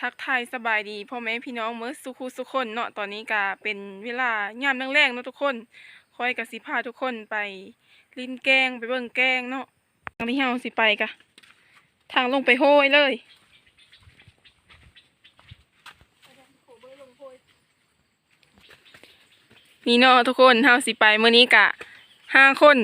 ทักทายสบายดีพ่อแม่พี่น้องเมื่อสุขุสุคนเนาะตอนนี้ก็เป็นเวลายามแรงๆเนาะทุกคนคอยกับสิพาทุกคนไปลิ้นแกงไปเบิ่งแกงเนาะทางที่เฮาสิไปกะ ทางลงไปโห้ยเลยนี่เนาะทุกคนเฮาสิไปเมื้อนี้กะห้าคน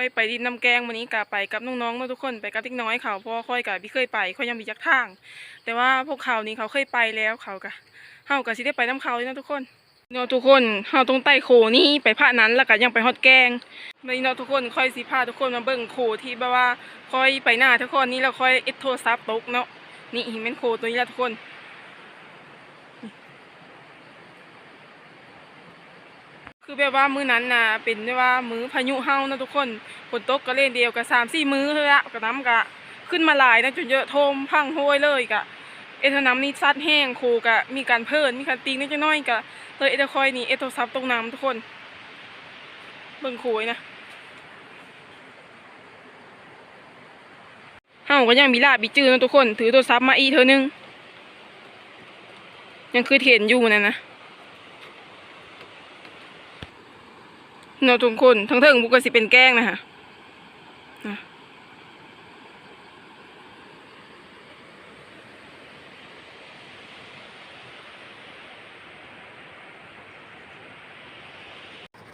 อยไปดินน้ำแกงวันนี้กะไปกับน้องๆเนาะทุกคนไปกับติ๊กน้อยเขาเพราะว่าค่อยกะพี่เคยไปเขายังมีจักทาง แต่ว่าพวกเขานี่เขาเคยไปแล้วเขากะเฮากะสิได้ไปน้ำเขาเลยนาะทุกคนเนาะทุกคนเฮาตรงใต้โคนี่ไปพระนั้นแล้วก็ยังไปฮอดแกงนี่เนาะทุกคนค่อยสิพาทุกคนมาเบิ่งโคที่แบบว่าค่อยไปหน้าทุกคนนี่แล้วค่อยเอ็ดโทรศัพท์ตกเนาะนี่เห็นเป็นโคตัวนี้แล้วทุกคน คือแบบว่ามื้อนั้นน่ะเป็นแบบว่ามื้อพายุเฮานะทุกคนฝนตกก็เล่นเดียวกับสามสี่มื้อเลยละกระน้ำกะขึ้นมาหลายนะจนเยอะโทมพังโหยเลยกะเอทน้ำนี่ซัดแห้งโคกะมีการเพิ่นมีการตีนิดน้อยกะเลยเอทคอยนี่เอโทรศัพท์ตรงน้ำทุกคนเบิ่งโคยนะเฮาก็ยังมีลาบีจื้อนะทุกคน ถือโทรศัพท์มาอีกเธอนึงยังคือเห็นอยู่นั่นนะ เนาะทุกคนทั้งเทิงบุกก็สิเป็นแกล้งนะคะ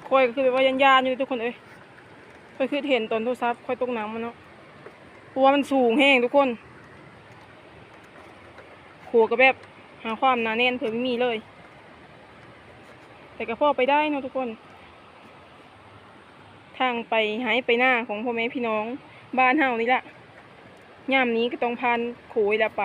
คอยก็คือแบบว่ายันยานอยู่ทุกคนเอ้ยคอยคือเห็นตอนโทรศัพท์คอยตกน้ำมันเนาะเพราะว่ามันสูงแห้งทุกคนโขก็แบบหาความหนาแน่นเผื่อไม่มีเลย แต่ก็พอไปได้เนาะทุกคน ทางไปหายไปหน้าของพ่อแม่พี่น้อง บ้านเฮานี่ละย่ามนี้ก็ต้องพานโขยละไป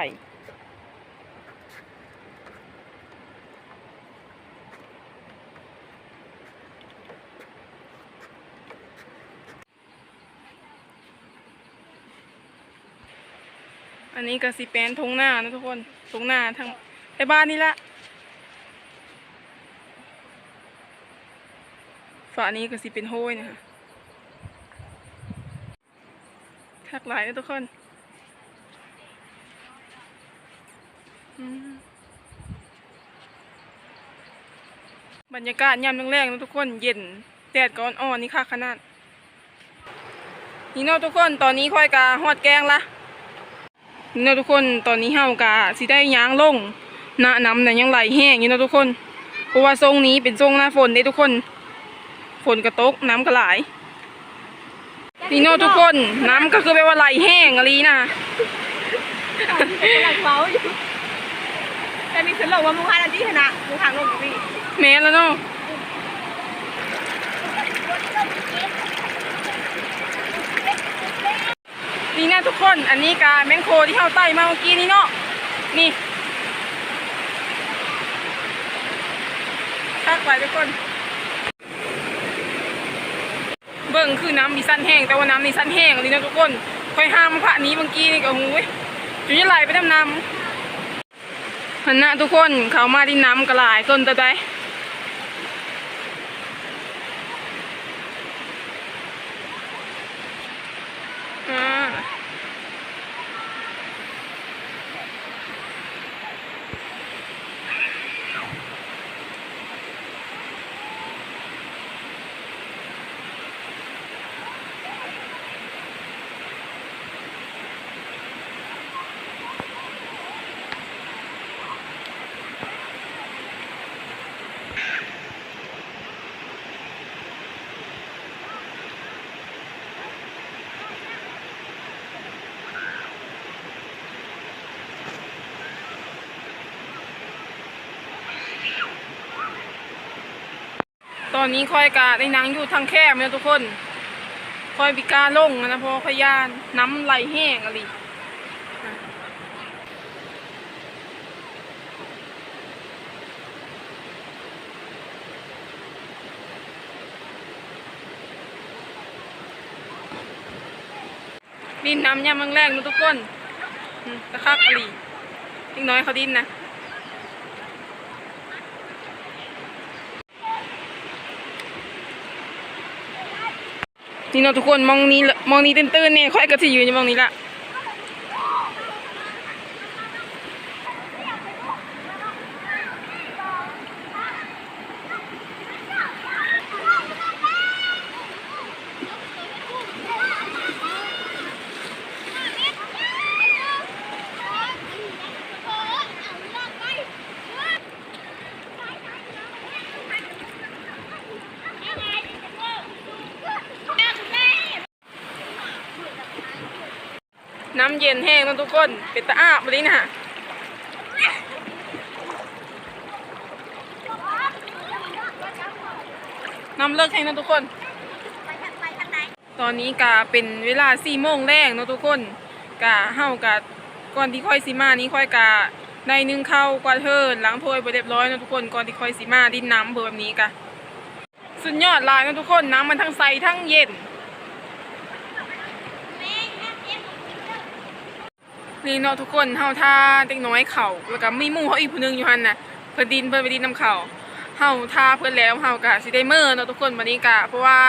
อันนี้ก็สิแปนทงหน้านะทุกคนทงหน้าทางไปบ้านนี่ละฝานี้ก็สิเป็นโห้ยนะคะ ทักหลายนะทุกคนอืมบรรยากาศยามแรงๆนะทุกคนเย็นแดดก็อ่อนนี่ค่ะขนาดนี่เนาะทุกคนตอนนี้ค่อยกาฮอดแกงละนี่เนาะทุกคนตอนนี้เฮากาสิได้ย้างลงหน้าน้ำเนี่ยยังไหลแห้งอยู่เนาะทุกคนเพราะว่าทรงนี้เป็นทรงหน้าฝนเด้ทุกคน ฝนกระตกน้ำก็หล นี่เนาะทุกคนน้ำก็คือแบบว่าไหลแห้งอะไรนะหลังเมาอยู่แต่มีคนบอกว่ามึงพาดันที่ชนะมึงทางลงพี่แม้แล้วเนาะนี่นะทุกคนอันนี้กาแมงโคที่เข้าใต้มาเมื่อกี้นี่เนาะนี่ทักไปทุกคน เบิ่งคือน้ำมีสั้นแห้งแต่ว่าน้ำมีสั้นแห้งเลยนะทุกคนคอยห้ามพระนี้เมื่อกี้นี่ก็หูยจุจะไหลไปน้ำน้ำหันหน้าทุกคนเขามาที่น้ำกระหลายต้นตะได อนนี้ค่อยกาได้นังอยู่ทางแคบเนี่ยทุกคนค่อยบิกาลงนะเพราะขยานน้ำไหลแห้งอะไรดินน้ำยำแรงๆนะทุกคนอืมตะคักอะไรอีกน้อยเขาดินนะ นี่เนาะทุกคนมองนี้มองนี้ตื้นๆเนี่ยค่อยก็สิยืนอยู่มองนี้ละ น้ำเย็นแห้งนะทุกคน เป็นตาอาบเลยนะน้ำเลิกแห้งนะทุกคน ตอนนี้กะเป็นเวลาสี่โมงแรกนะทุกคนกะเฮากะก่อนที่ค่อยสิมานี้ค่อยกะได้นึ่งข้าวกวาดเทินล้างถ้วยไปเรียบร้อยนะทุกคนก่อนที่ค่อยสิมาดินน้ำเบอร์แบบนี้กะสุดยอดลายนะทุกคนน้ำมันทั้งใสทั้งเย็น นี่เนาะทุกคนเฮาท่าเด็กน้อยเขาแล้วก็มีหมู่เขาอีกผู้หนึงอยู่หั่นน่ะเพิ่นดินเพิ่นไปดินนํเขาเฮาท่าเพิ่นแล้วเฮาก็สิได้มื้อเนาะทุกคนวันนี้ก็เพราะว่า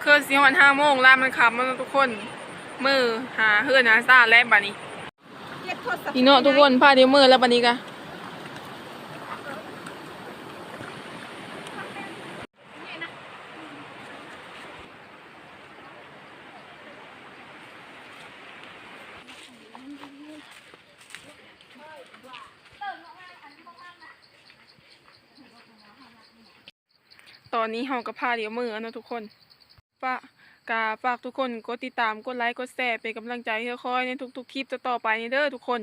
เครื่องสิฮอด5โมงลามมันค่ำเนาะทุกคนมื้อหาเฮือนหาซ่าแล้วบัดนี้นี่เนาะทุกคนพาเดี๋ยวมื้อแล้วบัดนี้ก็ ตอนนี้เฮาก็พาเดี๋ยวมือนะทุกคนฝากกาฝากทุกคนกดติดตามกดไลค์กดแชร์เป็นกำลังใจให้ค่อยในทุกๆคลิปต่อไปนี่เด้อทุกคน